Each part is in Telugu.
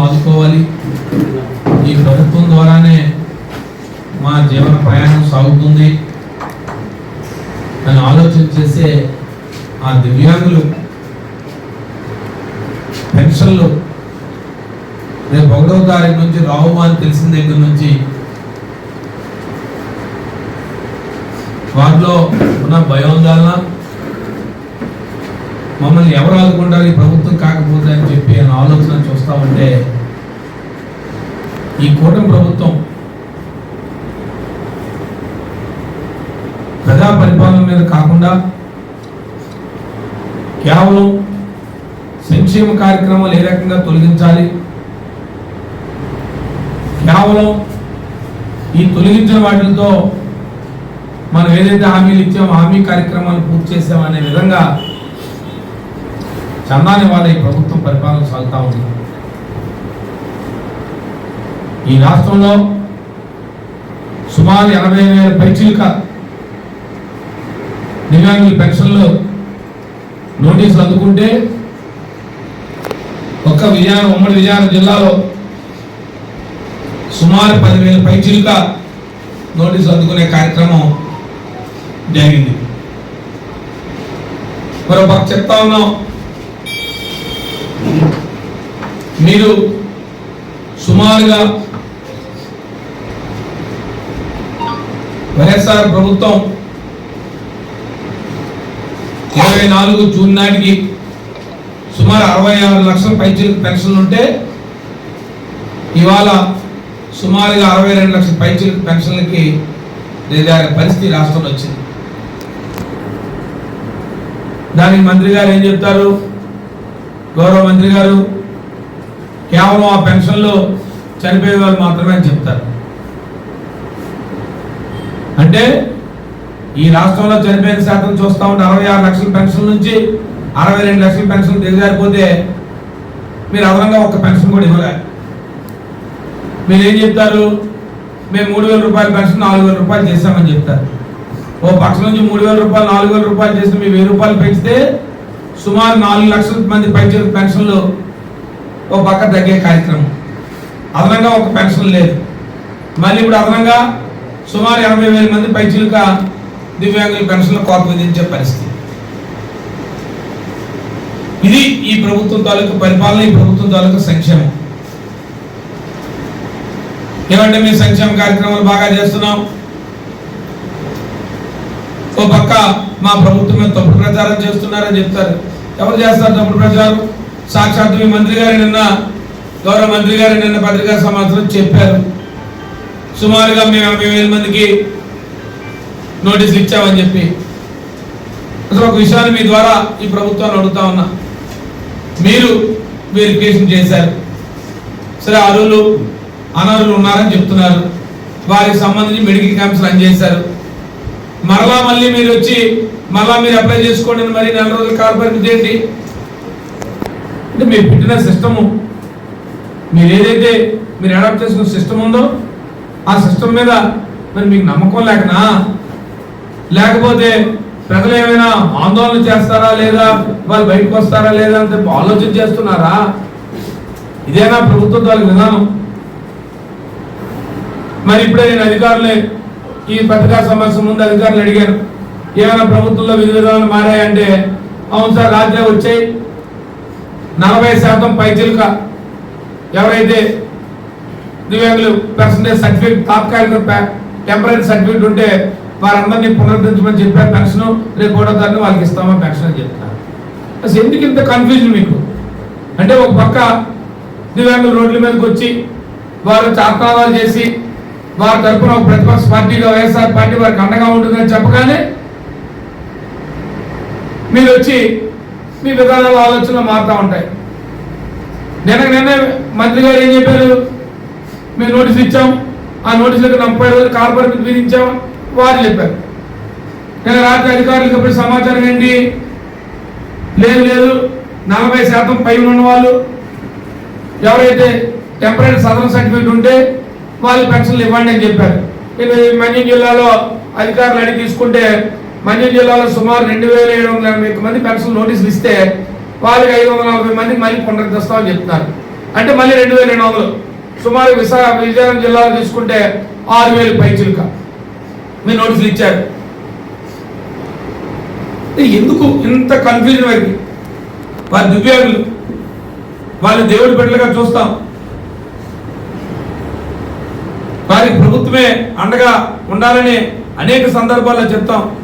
ప్రభుత్వమే ఆదుకోవాలి. ఈ ప్రభుత్వం ద్వారానే మా జీవన ప్రయాణం సాగుతుంది. అని ఆలోచన చేసే ఆ దివ్యాంగులు పెన్షన్లు రేపు ఒకటవ తారీఖు నుంచి రావు అని తెలిసిన దగ్గర నుంచి వారిలో ఉన్న భయోందాలన మమ్మల్ని ఎవరు ఆదుకుంటారు? ఈ ప్రభుత్వం కాకపోతే అని చెప్పి అని ఆలోచన చూస్తూ ఉంటే ఈ కూటమి ప్రభుత్వం ప్రజా పరిపాలన మీద కాకుండా కేవలం సంక్షేమ కార్యక్రమాలు ఏ రకంగా తొలగించాలి? కేవలం ఈ తొలగించిన వాటితో మనం ఏదైతే హామీలు ఇచ్చామో హామీ కార్యక్రమాలు పూర్తి చేసామనే విధంగా చందాని వాళ్ళ ఈ ప్రభుత్వం పరిపాలన సాగుతూ ఉంది. ఈ రాష్ట్రంలో సుమారు ఎనభై వేల పైచిలుక దివ్యాంగుల పెన్షన్లు నోటీసులు అందుకుంటే ఒక్క విజయనగరం ఉమ్మడి విజయనగరం జిల్లాలో సుమారు పదివేల పైచిలుక నోటీసులు అందుకునే కార్యక్రమం జరిగింది. మరో చెప్తా ఉన్నాం. మీరు సుమారుగా వైఎస్ఆర్ ప్రభుత్వం ఇరవై నాలుగు జూన్ నాటికి సుమారు అరవై ఆరు లక్షల పైచీలకు పెన్షన్లు ఉంటే ఇవాళ సుమారుగా అరవై రెండు లక్షల పైచీలకు పెన్షన్లకి లేదా పరిస్థితి రాష్ట్రంలో వచ్చింది. దానికి మంత్రి గారు ఏం చెప్తారు? గౌరవ మంత్రి గారు కేవలం ఆ పెన్షన్లో చనిపోయే వాళ్ళు మాత్రమే అని చెప్తారు. అంటే ఈ రాష్ట్రంలో చనిపోయిన శాతం చూస్తా ఉంటే అరవై ఆరు లక్షల పెన్షన్ నుంచి అరవై రెండు లక్షల పెన్షన్ దిగజారిపోతే మీరు అదనంగా ఒక పెన్షన్ కూడా ఇవ్వలే. మీరు ఏం చెప్తారు? మేము మూడు వేల రూపాయల పెన్షన్ నాలుగు వేల రూపాయలు చేస్తామని చెప్తారు. ఓ పక్ష నుంచి మూడు వేల రూపాయలు నాలుగు వేల రూపాయలు చేస్తే మీ వెయ్యి రూపాయలు పెంచితే సుమారు నాలుగు లక్షల మంది పైచే పెన్షన్లు ఒక పక్క తగ్గే కార్యక్రమం. అదనంగా ఒక పెన్షన్ లేదు. మళ్ళీ ఇప్పుడు అదనంగా సుమారు ఎనభై వేల మంది పైచిలుక దివ్యాంగుల పెన్షన్లు కోత విధించే పరిస్థితి. ఇది ఈ ప్రభుత్వం తాలూకు పరిపాలన ఈ ప్రభుత్వం తాలూకు సంక్షేమం. ఏమంటే మేము సంక్షేమ కార్యక్రమాలు బాగా చేస్తున్నాం. ఓ పక్క మా ప్రభుత్వం మీద ప్రచారం చేస్తున్నారని చెప్తారు. ఎవరు చేస్తారు తప్పుడు ప్రచారం? సాక్షాత్ మీ మంత్రి గారు నిన్న గౌరవ మంత్రి గారు నిన్న పత్రికా సమాచారం చెప్పారు. సుమారుగా మేము యాభై వేల మందికి నోటీసులు ఇచ్చామని చెప్పి. అసలు ఒక విషయాన్ని మీ ద్వారా ఈ ప్రభుత్వాన్ని అడుగుతా ఉన్నా. మీరు వెరిఫికేషన్ చేశారు. సరే అరువులు అనర్హులు ఉన్నారని చెప్తున్నారు. వారికి సంబంధించి మెడికల్ క్యాంప్స్ రన్ చేశారు. మరలా మళ్ళీ మీరు వచ్చి మళ్ళా మీరు అప్లై చేసుకోండి మరి నెల రోజులు కాల పరిమితి ఏంటి? అంటే మీరు పెట్టిన సిస్టము మీరు ఏదైతే మీరు అడాప్ట్ చేసుకున్న సిస్టమ్ ఉందో ఆ సిస్టమ్ మీద మరి మీకు నమ్మకం లేకనా? లేకపోతే ప్రజలు ఏమైనా ఆందోళన చేస్తారా లేదా? వాళ్ళు బయటకు వస్తారా లేదా అంటే ఆలోచన చేస్తున్నారా? ఇదేనా ప్రభుత్వం వాళ్ళ విధానం? మరి ఇప్పుడే నేను అధికారులే ఈ పత్రికా సమస్య ముందు అధికారులు అడిగాను ఏమైనా ప్రభుత్వంలో విధి విధానాలు మారాయంటే అవును సార్ రాత్రి వచ్చాయి. నలభై శాతం పైచిలుక ఎవరైతే దివ్యాంగులు పర్సంటేజ్ సర్టిఫికేట్ తాత్కాలిక టెంపరీ సర్టిఫికేట్ ఉంటే వారందరినీ పునరుద్ధరించమని చెప్పారు పెన్షన్ రేపు ఒకటో తారీఖు వాళ్ళకి ఇస్తామని పెన్షన్ అని చెప్తారు అసలు ఎందుకు ఇంత కన్ఫ్యూజన్ మీకు? అంటే ఒక పక్క దివ్యాంగులు రోడ్ల మీదకి వచ్చి వారు చాత్రాలు చేసి వారి తరపున ఒక ప్రతిపక్ష పార్టీగా వైఎస్ఆర్ పార్టీ వారికి అండగా ఉంటుందని చెప్పగానే మీరు వచ్చి మీ విధానాలు ఆలోచనలు మారుతూ ఉంటాయి. నిన్న నిన్న మంత్రి గారు ఏం చెప్పారు? మేము నోటీస్ ఇచ్చాం. ఆ నోటీసులకు ముప్పై రోజులు కార్పొరేట్ విధించాం వారు చెప్పారు. నిన్న రాత్రి అధికారులకు ఇప్పుడు సమాచారం ఏంటి? లేదు లేదు. నలభై శాతం పై ఉన్న వాళ్ళు ఎవరైతే టెంపరీ సదరన్ సర్టిఫికేట్ ఉంటే వాళ్ళు పెన్షన్లు ఇవ్వండి అని చెప్పారు. నేను ఈ మన్యం జిల్లాలో అధికారులు అడిగి తీసుకుంటే మన్యం జిల్లాలో సుమారు రెండు వేల ఏడు వందల ఎనభై ఒక్క మంది పెన్షన్ నోటీసులు ఇస్తే వాళ్ళకి ఐదు వందల నలభై మంది మళ్ళీ పునరుద్ధరిస్తామని చెప్తున్నారు. అంటే మళ్ళీ రెండు వేల రెండు వందలు. సుమారు విశాఖ విజయనగరం జిల్లాలో తీసుకుంటే ఆరు వేలు పైచులుక మీరు నోటీసులు ఇచ్చారు. ఎందుకు ఇంత కన్ఫ్యూజన్ వారికి? వారి దివ్యాంగులు. వాళ్ళు దేవుడి బిడ్డలుగా చూస్తాం. వారికి ప్రభుత్వమే అండగా ఉండాలని అనేక సందర్భాల్లో చెప్తాం.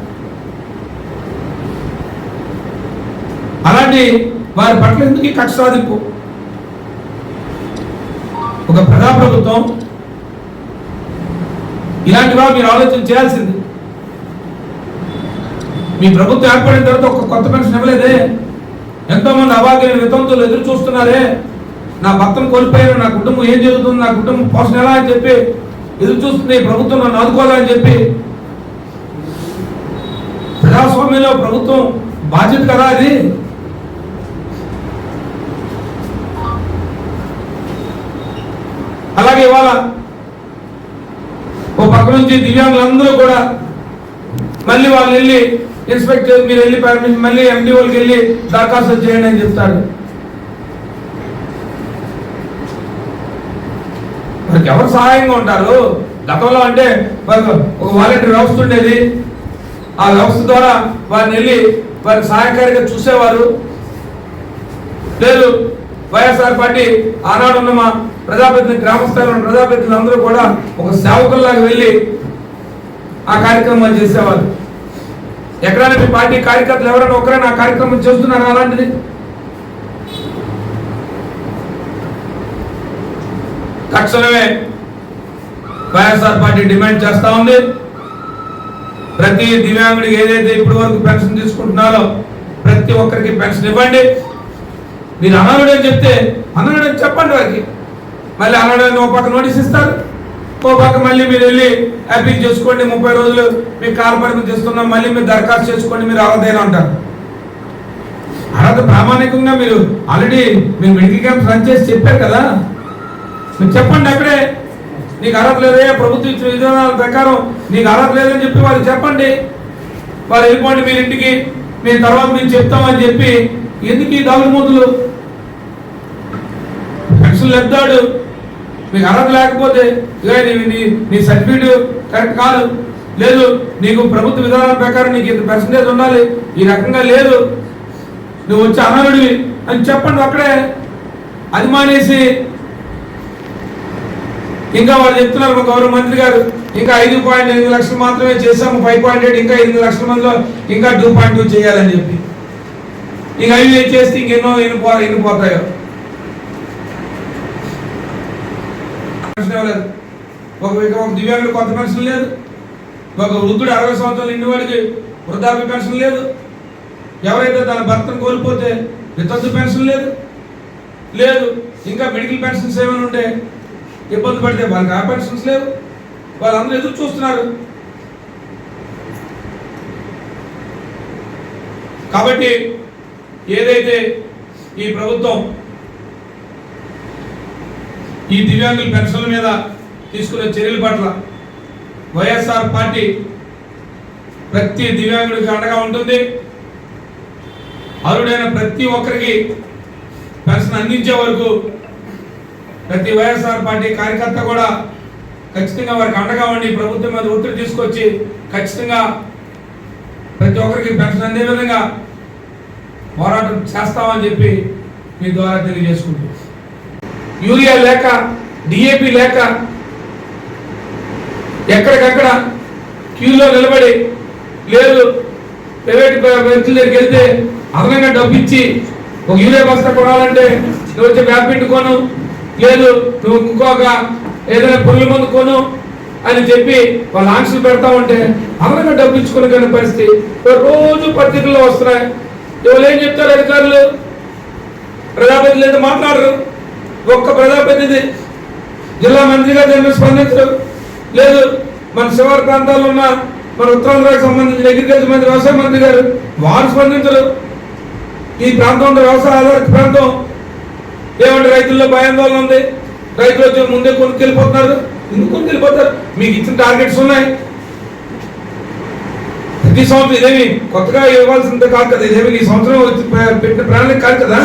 అలాంటి వారి పట్ల ఎందుకు కక్ష సాధింపు? ఒక ప్రజాప్రభుత్వం ఇలాంటివా మీరు ఆలోచన చేయాల్సింది. మీ ప్రభుత్వం ఏర్పడిన తర్వాత ఒక కొత్త పెన్షన్ ఇవ్వలేదే ఎంతో మంది వితంతులు ఎదురు చూస్తున్నారే? నా భర్తను కోల్పోయారు నా కుటుంబం ఏం జరుగుతుంది నా కుటుంబం పోషణ ఎలా అని చెప్పి ఎదురు చూస్తుంది ప్రభుత్వం నన్ను ఆదుకోవాలని చెప్పి ప్రజాస్వామ్యంలో ప్రభుత్వం బాధ్యత కదా అది? అలాగే ఇవాళ ఓ పక్క నుంచి దివ్యాంగులందరూ కూడా మళ్ళీ వాళ్ళు వెళ్ళి ఇన్స్పెక్టర్ మీరు వెళ్ళి పర్మిషన్ మళ్ళీ ఎండి వాళ్ళకి వెళ్ళి దరఖాస్తు చేయండి అని చెప్తారు. వారికి ఎవరు సహాయంగా ఉంటారు? గతంలో అంటే ఒక వాలంటీర్ వ్యవస్థ ఉండేది ఆ వ్యవస్థ ద్వారా వారిని వెళ్ళి వారికి సహాయకారిగా చూసేవారు. లేదు వైఎస్ఆర్ పార్టీ ఆనాడున్న మా ప్రజాప్రతినిధి గ్రామ స్థాయిలో ప్రజాప్రతినిధులు అందరూ కూడా ఒక సేవకుల్లాగా వెళ్ళి ఆ కార్యక్రమాలు చేసేవారు ఎక్కడైనా మీ పార్టీ కార్యకర్తలు ఎవరైనా ఒకరైనా ఆ కార్యక్రమం చేస్తున్నారా అలాంటిది? తక్షణమే వైఎస్ఆర్ పార్టీ డిమాండ్ చేస్తా ఉంది. ప్రతి దివ్యాంగుడికి ఏదైతే ఇప్పటి వరకు పెన్షన్ తీసుకుంటున్నారో ప్రతి ఒక్కరికి పెన్షన్ ఇవ్వండి. మీరు అననుడు అని చెప్తే అననుడు అని చెప్పండి వారికి. మళ్ళీ అనడానికి ఒక పక్క నోటీస్ ఇస్తారు. ఓ పక్క మళ్ళీ మీరు వెళ్ళి అప్పీల్ చేసుకోండి ముప్పై రోజులు మీ కాల పరిమితి ఇస్తున్నాం మళ్ళీ మీరు దరఖాస్తు చేసుకోండి మీరు అర్హతైన అంటారు. అర్హత ప్రామాణికంగా మీరు ఆల్రెడీ మీరు మెడికల్ క్యాంప్ రన్ చేసి చెప్పారు కదా. మీరు చెప్పండి అక్కడే. నీకు అర్హత లేదే ప్రభుత్వ ఇచ్చిన విధానాల ప్రకారం నీకు అర్హత లేదని చెప్పి వాళ్ళకి చెప్పండి. వారు వెళ్ళిపోండి మీరు ఇంటికి మేము తర్వాత మేము చెప్తామని చెప్పి ఎందుకు ఈ దాగుడు మూతులు పెన్షన్ లెద్దాడు మీకు అర్హత లేకపోతే ఇదే నీ నీ సర్టిఫికెట్ సర్టిఫికేట్ కరెక్ట్ కాదు. లేదు నీకు ప్రభుత్వ విధానాల ప్రకారం నీకు ఇంత పర్సంటేజ్ ఉండాలి. ఈ రకంగా లేదు. నువ్వు వచ్చి అనర్హుడివి అని చెప్పండి అక్కడే. అది మానేసి ఇంకా వాళ్ళు చెప్తున్నారు మా గౌరవ మంత్రి గారు ఇంకా ఐదు పాయింట్ ఎనిమిది లక్షలు మాత్రమే చేసాము ఫైవ్ పాయింట్ ఎయిట్ ఇంకా ఎనిమిది లక్షల మందిలో ఇంకా టూ పాయింట్ టూ చేయాలని చెప్పి. ఇంకా అవి చేస్తే ఇంకెన్నో ఎన్నిపో ఎన్ని పోతాయో. ఇవ్వలేదు. ఒక ఇక ఒక దివ్యాంగుడు కొత్త పెన్షన్ లేదు. ఒక వృద్ధుడు అరవై సంవత్సరాలు ఇంటి వాడికి వృద్ధాప్య పెన్షన్ లేదు. ఎవరైతే తన భర్తను కోల్పోతే వితంతు పెన్షన్ లేదు. లేదు ఇంకా మెడికల్ పెన్షన్స్ ఏమైనా ఉంటే ఇబ్బంది పడితే వాళ్ళకి ఆ పెన్షన్స్ లేవు. వాళ్ళందరూ ఎదురు చూస్తున్నారు. కాబట్టి ఏదైతే ఈ ప్రభుత్వం ఈ దివ్యాంగుల పెన్షన్ల మీద తీసుకునే చర్యల పట్ల వైఎస్ఆర్ పార్టీ ప్రతి దివ్యాంగుడికి అండగా ఉంటుంది. అరుడైన ప్రతి ఒక్కరికి పెన్షన్ అందించే వరకు ప్రతి వైఎస్ఆర్ పార్టీ కార్యకర్త కూడా ఖచ్చితంగా వారికి అండగా ఉండి ప్రభుత్వం మీద ఒత్తిడి తీసుకొచ్చి ఖచ్చితంగా ప్రతి ఒక్కరికి పెన్షన్ అందే విధంగా పోరాటం చేస్తామని చెప్పి మీ ద్వారా తెలియజేసుకుంటూ యూరియా లేక డిఏపి లేక ఎక్కడికక్కడ క్యూలో నిలబడి లేదు ప్రైవేట్ వ్యక్తుల దగ్గరికి వెళ్తే అదనంగా డబ్బు ఇచ్చి ఒక యూరియా బస్తా కొనాలంటే నువ్వు వచ్చి బ్యాడ్మింట్ కొను లేదు నువ్వు ఇంకొక ఏదైనా పుల్ల మందు కొను అని చెప్పి వాళ్ళు ఆంక్షలు పెడతా ఉంటే అదనంగా డబ్బు ఇచ్చుకునే పరిస్థితి రోజు పత్రికల్లో వస్తున్నాయి. ఎవరు ఏం చెప్తారు అధికారులు? ప్రజాపతి లేదు మాట్లాడరు. ఒక్క ప్రజాప్రతినిధి జిల్లా మంత్రిగా దీని స్పందించరు లేదు. మన శివారు ప్రాంతాల్లో ఉన్న మన ఉత్తరాంధ్రకు సంబంధించిన అగ్రికల్చర్ మంత్రి వ్యవసాయ మంత్రి గారు వారు స్పందించరు. ఈ ప్రాంతంలో వ్యవసాయ ఆధారిత ప్రాంతం. ఏమంటే రైతుల్లో భయాందోళన ఉంది. రైతులు వచ్చి ముందే కొనుక్కెళ్ళిపోతున్నారు. ఎందుకు కొనుక్కెళ్ళిపోతారు? మీకు ఇచ్చిన టార్గెట్స్ ఉన్నాయి. ప్రతి సంవత్సరం ఇదేమి కొత్తగా ఇవ్వాల్సింది కాదు కదా. ఇదేమి ఈ సంవత్సరం వచ్చి పెట్టిన ప్రణాళిక కాదు కదా.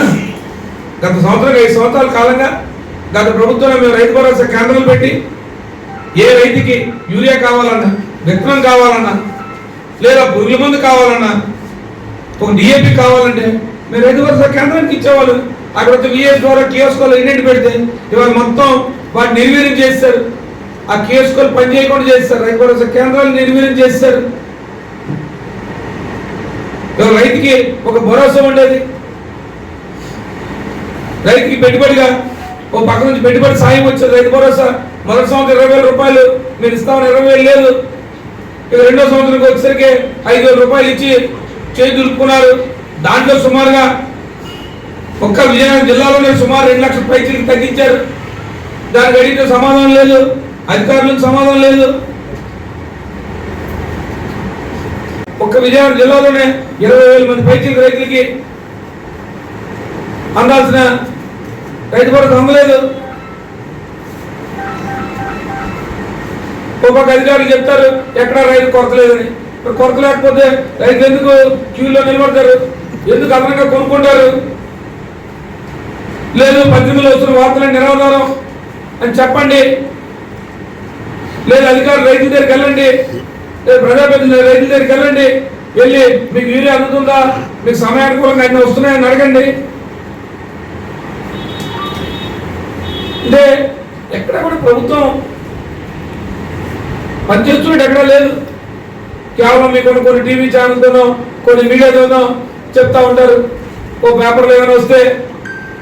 గత సంవత్సరం ఐదు సంవత్సరాల కాలంగా గత ప్రభుత్వంలో మేము రైతు భరోసా కేంద్రాలు పెట్టి ఏ రైతుకి యూరియా కావాలన్నా విత్తనం కావాలన్నా లేదా పురుగుల మందు కావాలన్నా ఒక డిఏపి కావాలంటే మేము రైతు భరోసా కేంద్రానికి ఇచ్చేవాళ్ళు. అక్కడ వచ్చి విఎస్ ద్వారా కియోస్కోలు ఇంటి పెడితే ఇవాళ మొత్తం వాటిని నిర్వీర్యం చేస్తారు. ఆ కియోస్కోలు పని చేయకుండా చేస్తారు. రైతు భరోసా కేంద్రాలు నిర్వీర్యం చేస్తారు. రైతుకి ఒక భరోసా ఉండేది. రైతుకి పెట్టుబడిగా ఓ పక్క నుంచి పెట్టుబడి సాయం వచ్చేది. రైతు భరోసా మొదటి సంవత్సరం ఇరవై వేల రూపాయలు మీరు ఇస్తామని ఇరవై వేలు లేదు. ఇక రెండో సంవత్సరానికి వచ్చేసరికి ఐదు వేల రూపాయలు ఇచ్చి చేయి దులుపుకున్నారు. దాంట్లో సుమారుగా ఒక్క విజయనగరం జిల్లాలోనే సుమారు రెండు లక్షల పైచీలకు తగ్గించారు. దానికి అడిగితే సమాధానం లేదు. అధికారులకు సమాధానం లేదు. ఒక్క విజయనగరం జిల్లాలోనే ఇరవై వేల మంది పైచీలకు రైతులకి అందాల్సిన రైతు భరోసా అందలేదు ఒక్కొక్క అధికారులు చెప్తారు ఎక్కడ రైతు కొరత లేదని. కొరత లేకపోతే రైతు ఎందుకు క్యూలో నిలబడతారు? ఎందుకు అదనంగా కొనుక్కుంటారు? లేదు పత్రికలు వస్తున్న వార్తలు నిరాధారం అని చెప్పండి. లేదు అధికారులు రైతుల దగ్గరికి వెళ్ళండి. లేదు ప్రజాప్రతినిధులు రైతుల దగ్గరికి వెళ్ళండి. వెళ్ళి మీకు యూరియా అందుతుందా? మీకు సమయానుకూలంగా అన్నీ వస్తున్నాయని అడగండి. అంటే ఎక్కడ కూడా ప్రభుత్వం పనిచేస్తున్నట్టు ఎక్కడా లేదు. కేవలం మీకు కొన్ని కొన్ని టీవీ ఛానల్తోనో కొన్ని మీడియాతోనో చెప్తా ఉంటారు. ఓ పేపర్లో ఏమైనా వస్తే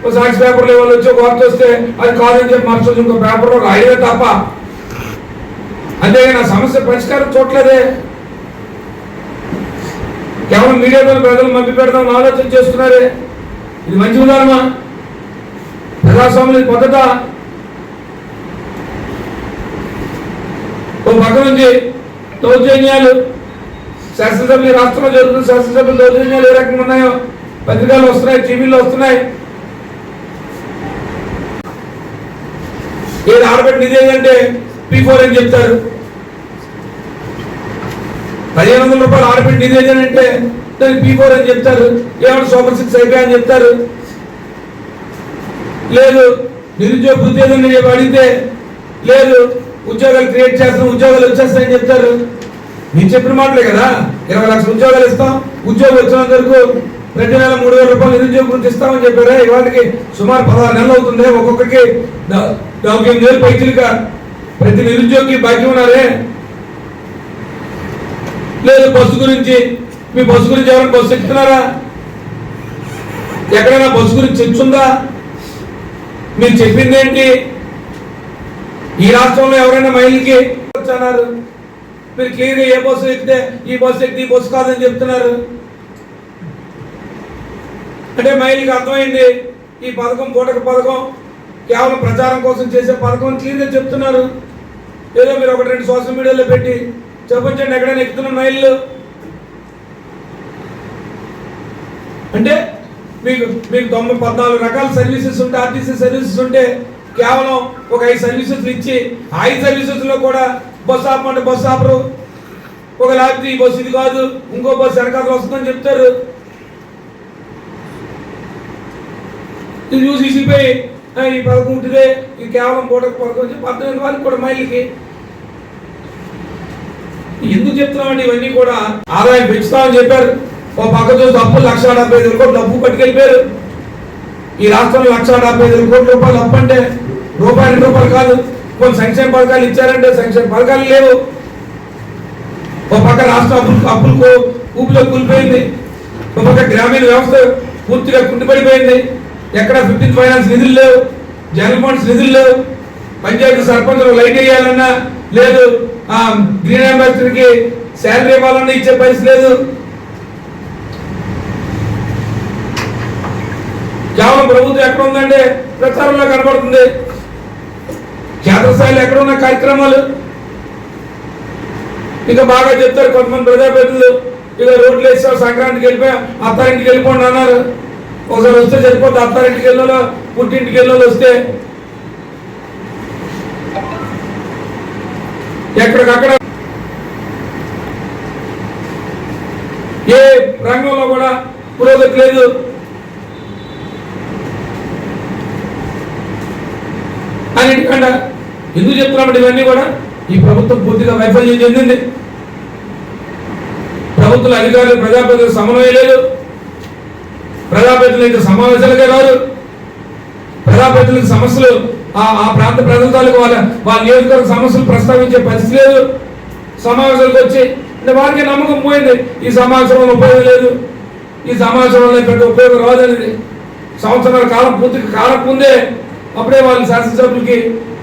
ఓ సాక్షి పేపర్లో ఏమైనా వచ్చి ఒక వార్త వస్తే అది కాదని చెప్పి మరుసటి ఇంకో పేపర్లో రాయలే తప్ప అంతేగా నా సమస్య పరిష్కారం చూడలేదే కేవలం మీడియాతో ప్రజలు మభ్య పెడదాం ఆలోచన చేస్తున్నారే. ఇది మంచి ఉదాహరణ. ప్రజాస్వామ్యం మొదట ఓ పక్క నుంచి దౌర్జన్యాలు శాసనసభ్యులు రాష్ట్రంలో జరుగుతున్న శాసనసభ్యులు దౌర్జన్యాలు ఏ రకంగా ఉన్నాయో పత్రికలు వస్తున్నాయి టీవీలు వస్తున్నాయి. ఏది ఆడబెట్టి నిధి ఏంటంటే పీ ఫోర్ అని చెప్తారు. పదిహేను వందల రూపాయలు ఆడబెట్టి నిధి ఏంటంటే దానికి పీ ఫోర్ అని చెప్తారు. ఏమైనా సూపర్ సిక్స్ అయిపోయా అని చెప్తారు. లేదు నిరుద్యోగ ఉద్యోగం ఏదైనా అడిగితే లేదు ఉద్యోగాలు క్రియేట్ చేస్తాం ఉద్యోగాలు వచ్చేస్తాయని చెప్తారు. మీరు చెప్పిన మాటలే కదా ఇరవై లక్షల ఉద్యోగాలు ఇస్తాం ఉద్యోగం వచ్చినంత వరకు ప్రతి నెల మూడు వేల రూపాయలు నిరుద్యోగ గురించి ఇస్తామని చెప్పారు? ఇవాళకి సుమారు పదహారు నెలలు అవుతుంది ఒక్కొక్కరికి దా- ఎనిమిది వేలు పైచిలుక. ప్రతి నిరుద్యోగి బాకీ ఉన్నారే? లేదు బస్సు గురించి మీ బస్సు గురించి ఎవరైనా బస్సు ఎక్కుతున్నారా? ఎక్కడైనా బస్సు గురించి చర్చ ఉందా మీరు చెప్పింది ఏంటి? ఈ రాష్ట్రంలో ఎవరైనా మహిళకి అన్నారు మీరు క్లియర్గా ఏ బస్సు ఎక్కితే ఈ బస్సు ఎక్కితే ఈ బస్సు కాదని చెప్తున్నారు? అంటే మహిళకి అర్థమైంది ఈ పథకం పూటక పథకం కేవలం ప్రచారం కోసం చేసే పథకం క్లియర్గా చెప్తున్నారు. ఏదో మీరు ఒకటి రెండు సోషల్ మీడియాలో పెట్టి చెప్పొచ్చండి ఎక్కడైనా ఎక్కుతున్న మహిళలు? అంటే మీకు మీకు తొంభై పద్నాలుగు రకాల సర్వీసెస్ ఉంటే ఆర్టీసీ సర్వీసెస్ ఉంటే కేవలం ఒక ఐదు సర్వీసెస్ ఇచ్చి ఐదు సర్వీసెస్లో కూడా బస్సు ఆపమంటే బస్సు ఆపరు. ఒక లేకపోతే ఈ బస్సు ఇది కాదు ఇంకో బస్సు వెనకాల వస్తుందని చెప్తారు. ఇది చూసి ఇసిపోయి ఈ పథకం ఉంటుందే ఇది కేవలం పూటకు పథకం వచ్చి పద్దెనిమిది వాళ్ళకి కూడా మైళ్ళకి. ఎందుకు చెప్తున్నామండి ఇవన్నీ కూడా? ఆదాయం పెంచుతామని చెప్పారు. ఓ పక్క చూస్తే అప్పులు లక్ష డెబ్బై ఐదు కోట్లు డబ్బు పట్టుకెళ్ళిపోయారు. ఈ రాష్ట్రంలో లక్ష డెబ్బై ఐదు కోట్ల రూపాయలు అప్పు అంటే రూపాయి రెండు రూపాయలు కాదు. కొన్ని సంక్షేమ పథకాలు ఇచ్చారంటే సంక్షేమ పథకాలు లేవు. ఓ పక్క రాష్ట్ర అప్పులు అప్పులకు ఊపిలో కూలిపోయింది. ఒక పక్క గ్రామీణ వ్యవస్థ పూర్తిగా కుంటిపడిపోయింది. ఎక్కడ ఫిఫ్టీన్ ఫైనాన్స్ నిధులు లేవు. జనరల్ ఫండ్స్ నిధులు లేవు. పంచాయతీ సర్పంచులు లైట్ వేయాలన్నా లేదు. ఆ, గ్రీన్ అంబాసిడర్కి శాలరీ ఇవ్వాలన్నా ఇచ్చే పరిస్థితి లేదు. కేవలం ప్రభుత్వం ఎక్కడ ఉందంటే ప్రచారంలో కనబడుతుంది. క్షేత్రస్థాయిలో ఎక్కడ ఉన్న కార్యక్రమాలు? ఇంకా బాగా చెప్తారు కొంతమంది ప్రజాప్రతినిధులు. ఇక రోడ్లు వేసావు సంక్రాంతికి వెళ్ళిపోయా అత్తారింటికి వెళ్ళిపోండి అన్నారు. ఒకసారి వస్తే సరిపోతే అత్తారింటికి వెళ్ళాలో పుట్టింటికి వెళ్ళో వస్తే. ఎక్కడికక్కడ? ఏ రంగంలో కూడా పురోగతి లేదు. అన్నిటికంటే ఎందుకు చెప్తున్నామంటే ఇవన్నీ కూడా ఈ ప్రభుత్వం పూర్తిగా వైఫల్యం చెందింది. ప్రభుత్వ అధికారులు ప్రజాప్రతినిధులు సమన్వయం లేదు. ప్రజాప్రతినిధులు అయితే సమావేశాలకే రారు. ప్రజాప్రతినిధులకు సమస్యలు ఆ ఆ ప్రాంత ప్రజలకు వాళ్ళ వాళ్ళ నియోజకవర్గ సమస్యలు ప్రస్తావించే పరిస్థితి లేదు. సమావేశాలకు వచ్చి అంటే వారికి నమ్మకం పోయింది. ఈ సమావేశం వల్ల ఉపయోగం లేదు. ఈ సమావేశం వల్ల ఇక్కడ ఉపయోగం రాదనేది. సంవత్సరాల కాలం పూర్తి కాలం ముందే అప్పుడే వాళ్ళ శాసనసభ్యులకి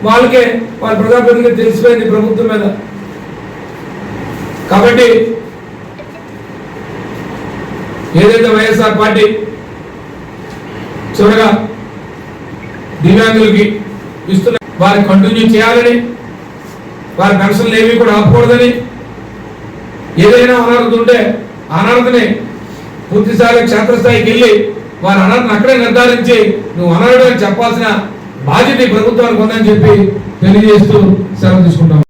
వాళ్ళకే వాళ్ళ ప్రజాప్రతినిధులకి తెలిసిపోయింది ప్రభుత్వం మీద. కాబట్టి ఏదైతే వైఎస్ఆర్ పార్టీ చివరగా దివ్యాంగులకి ఇస్తున్న వారి కంటిన్యూ చేయాలని వారి పెన్షన్లు ఏవి కూడా ఆపకూడదని ఏదైనా అనర్హత ఉంటే ఆ అనర్హతని పూర్తిస్థాయి క్షేత్రస్థాయికి వెళ్ళి వారి అనర్హతను అక్కడే నిర్ధారించి నువ్వు అనర్హుడు అని చెప్పాల్సిన బాధ్యత ఈ ప్రభుత్వానికి ఉందని చెప్పి తెలియజేస్తూ సెలవు తీసుకుంటాం.